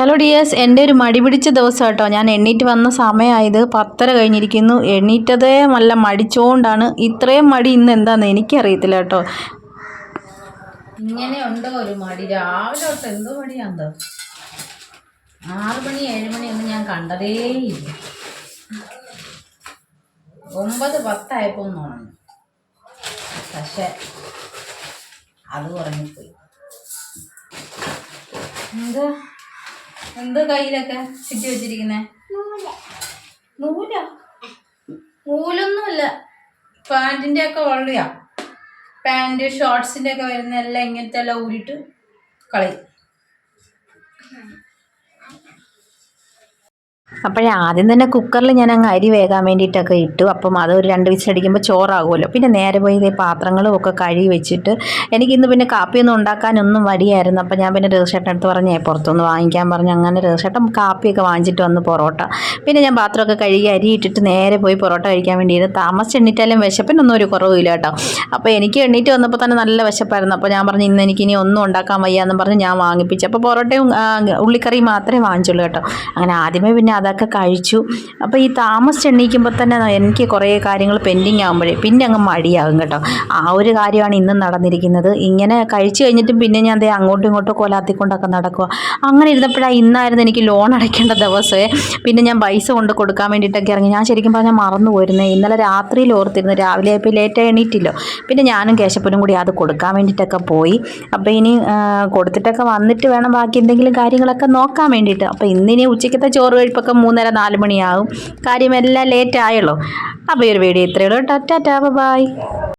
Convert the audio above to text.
Hello dears എന്റെ ഒരു മടി പിടിച്ച ദിവസം കേട്ടോ. ഞാൻ എണ്ണീറ്റ് വന്ന സമയമായത് പത്തര കഴിഞ്ഞിരിക്കുന്നു. എണ്ണീറ്റതേ നല്ല മടിച്ചുകൊണ്ടാണ് ഇത്രയും മടി ഇന്ന് എന്താണെന്ന് എനിക്കറിയത്തില്ല കേട്ടോ. ഇങ്ങനെ ഉണ്ടോ ഒരു മടി? രാവിലെ തൊട്ട് എന്തോ മടിയാന്തോ ആറ് മണി ഏഴ് മണി ഒന്നും ഞാൻ കണ്ടതേ ഇല്ല. ഒമ്പത് പത്തായപ്പോ ഒന്ന് പക്ഷെ അത് ഉറങ്ങിപ്പോയി. എന്താ? എന്താ കയ്യിലൊക്കെ ചുറ്റി വെച്ചിരിക്കുന്നേ? നൂല? നൂലൊന്നുമല്ല. പാന്റിന്റെ ഒക്കെ വള്ളിയാ പാന്റ് ഷോർട്സിന്റെ ഒക്കെ വരുന്ന എല്ലാം ഇങ്ങനത്തെ എല്ലാം ഊരിട്ട് കളയും. അപ്പോഴേ ആദ്യം തന്നെ കുക്കറിൽ ഞാൻ അങ്ങ് അരി വേകാൻ വേണ്ടിയിട്ടൊക്കെ ഇട്ടു. അപ്പം അത് ഒരു രണ്ട് വിസിലടിക്കുമ്പോൾ ചോറാകുമല്ലോ. പിന്നെ നേരെ പോയി ഇതേ പാത്രങ്ങളും ഒക്കെ കഴുകി വെച്ചിട്ട് എനിക്കിന്ന് പിന്നെ കാപ്പിയൊന്നും ഉണ്ടാക്കാനൊന്നും മടിയായിരുന്നു. അപ്പം ഞാൻ പിന്നെ രേഷേട്ടൻ അടുത്ത് പറഞ്ഞേ പുറത്തുനിന്ന് വാങ്ങിക്കാൻ പറഞ്ഞു. അങ്ങനെ രേഷേട്ടൻ കാപ്പിയൊക്കെ വാങ്ങിച്ചിട്ട് വന്ന് പൊറോട്ട. പിന്നെ ഞാൻ പാത്രമൊക്കെ കഴുകി അരി ഇട്ടിട്ട് നേരെ പോയി പൊറോട്ട കഴിക്കാൻ വേണ്ടിയിരുന്നു. താമസിച്ച് എണ്ണീറ്റാലും വിശപ്പിനൊന്നും ഒരു കുറവില്ല കേട്ടോ. അപ്പോൾ എനിക്ക് എണ്ണീറ്റ് വന്നപ്പോൾ തന്നെ നല്ല വിശപ്പായിരുന്നു. അപ്പോൾ ഞാൻ പറഞ്ഞു ഇന്ന് എനിക്ക് ഇനി ഒന്നും ഉണ്ടാക്കാൻ വയ്യ എന്ന് പറഞ്ഞ് ഞാൻ വാങ്ങിപ്പിച്ചു. അപ്പോൾ പൊറോട്ടയും ഉള്ളിക്കറിയും മാത്രമേ വാങ്ങിച്ചുള്ളൂ കേട്ടോ. അങ്ങനെ ആദ്യമേ പിന്നെ അതൊക്കെ കഴിച്ചു. അപ്പോൾ ഈ താമസിച്ച് എണ്ണീക്കുമ്പോൾ തന്നെ എനിക്ക് കുറേ കാര്യങ്ങൾ പെൻഡിങ് ആകുമ്പോഴേ പിന്നെ അങ്ങ് മടിയാകും കേട്ടോ. ആ ഒരു കാര്യമാണ് ഇന്നും നടന്നിരിക്കുന്നത്. ഇങ്ങനെ കഴിച്ചു കഴിഞ്ഞിട്ടും പിന്നെ ഞാൻ ദേ അങ്ങോട്ടും ഇങ്ങോട്ടും കൊലാത്തിക്കൊണ്ടൊക്കെ നടക്കുക അങ്ങനെ ഇരുന്നപ്പോഴാണ് ഇന്നായിരുന്നു എനിക്ക് ലോൺ അടയ്ക്കേണ്ട ദിവസമേ. പിന്നെ ഞാൻ പൈസ കൊണ്ട് കൊടുക്കാൻ വേണ്ടിയിട്ടൊക്കെ ഇറങ്ങി. ഞാൻ ശരിക്കും പറഞ്ഞാൽ മറന്നു പോയിരുന്നേ. ഇന്നലെ രാത്രിയിൽ ഓർത്തിരുന്നു. രാവിലെ ഇപ്പോൾ ലേറ്റ് എണീറ്റില്ലോ. പിന്നെ ഞാനും കേശപ്പനും കൂടി അത് കൊടുക്കാൻ വേണ്ടിയിട്ടൊക്കെ പോയി. അപ്പോൾ ഇനി കൊടുത്തിട്ടൊക്കെ വന്നിട്ട് വേണം ബാക്കി എന്തെങ്കിലും കാര്യങ്ങളൊക്കെ നോക്കാൻ വേണ്ടിയിട്ട്. അപ്പോൾ ഇന്നിനി ഉച്ചയ്ക്കത്തെ ചോറ് കഴിപ്പൊക്കെ മൂന്നര നാല് മണിയാകും. കാര്യമെല്ലാം ലേറ്റ് ആയല്ലോ. അപ്പോൾ ഈ ഒരു വീഡിയോ ഇത്രയേ ഉള്ളൂ ടാറ്റാ ബൈ